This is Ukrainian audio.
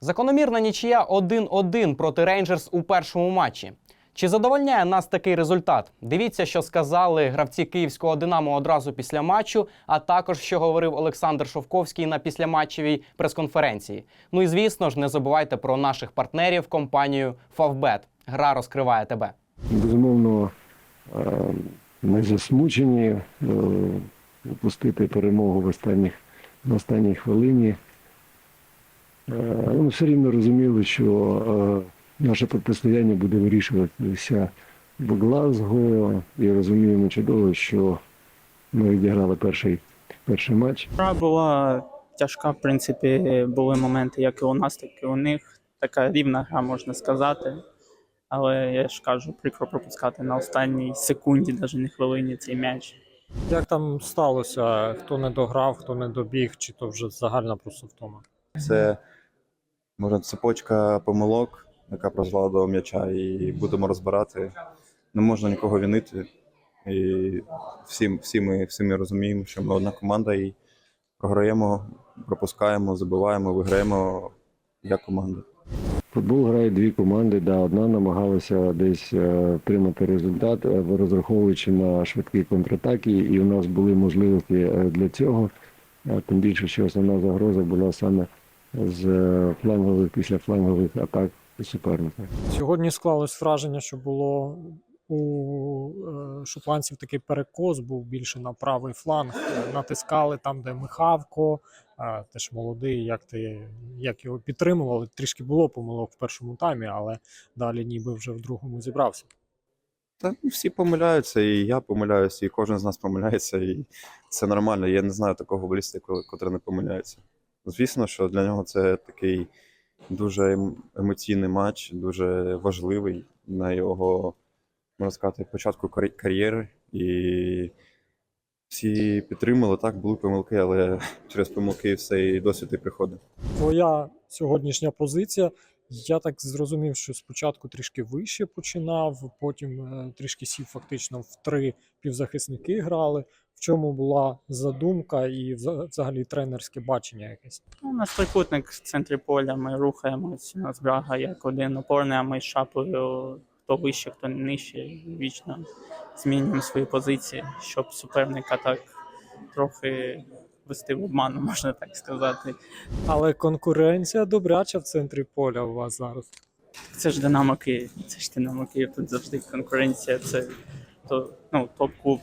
Закономірна нічия 1-1 проти Рейнджерс у першому матчі. Чи задовольняє нас такий результат? Дивіться, що сказали гравці київського Динамо одразу після матчу, а також що говорив Олександр Шовковський на післяматчевій прес-конференції. Ну і звісно ж, не забувайте про наших партнерів компанію Favbet. Гра розкриває тебе. Безумовно, е, ми засмучені е, упустити перемогу в останніх, на останній хвилині. Е, ми все рівно розуміли, що е, наше протистояння буде вирішуватися в Глазго і розуміємо чудово, що ми відіграли перший, перший матч. Гра була тяжка, в принципі, були моменти як і у нас, так і у них. Така рівна гра, можна сказати. Але я ж кажу, прикро пропускати на останній секунді, навіть не хвилині цей м'яч. Як там сталося? Хто не дограв, хто не добіг, чи то вже загальна просто втома? Це може цепочка помилок, яка призвела до м'яча, і будемо розбирати. Не можна нікого вінити. І всі, всі, ми, всі ми розуміємо, що ми одна команда і програємо, пропускаємо, забиваємо, виграємо як команда. Футбол грає дві команди, да, одна намагалася десь е, отримати результат, е, розраховуючи на швидкі контратаки, і у нас були можливості е, для цього. Тим більше, що основна загроза була саме з флангових після флангових атак суперника. Сьогодні склалось враження, що було у е, шотландців такий перекос, був більше на правий фланг. Е, Натискали там, де Михавко, е, теж молодий, як ти як його підтримували. Трішки було помилок в першому таймі, але далі ніби вже в другому зібрався. Та ну, всі помиляються, і я помиляюся, і кожен з нас помиляється, і це нормально. Я не знаю такого футболіста, ко- котрий не помиляється. Звісно, що для нього це такий дуже ем- емоційний матч, дуже важливий на його, можна сказати, початку кар'є- кар'єри. І всі підтримали, так, були помилки, але через помилки все і досвід і приходить. Твоя сьогоднішня позиція. Я так зрозумів, що спочатку трішки вище починав, потім е, трішки сів фактично в три півзахисники грали. В чому була задумка і вза- взагалі тренерське бачення якесь? Ну, у нас трикутник в центрі поля, ми рухаємось, у нас брага як один опорний, а ми з шаплею, хто вище, хто нижче, вічно змінюємо свої позиції, щоб суперника так трохи вести в обману, можна так сказати. Але конкуренція добряча в центрі поля у вас зараз. Це ж Динамо Київ, це ж Динамо Київ, тут завжди конкуренція, це то, ну, топ-клуб.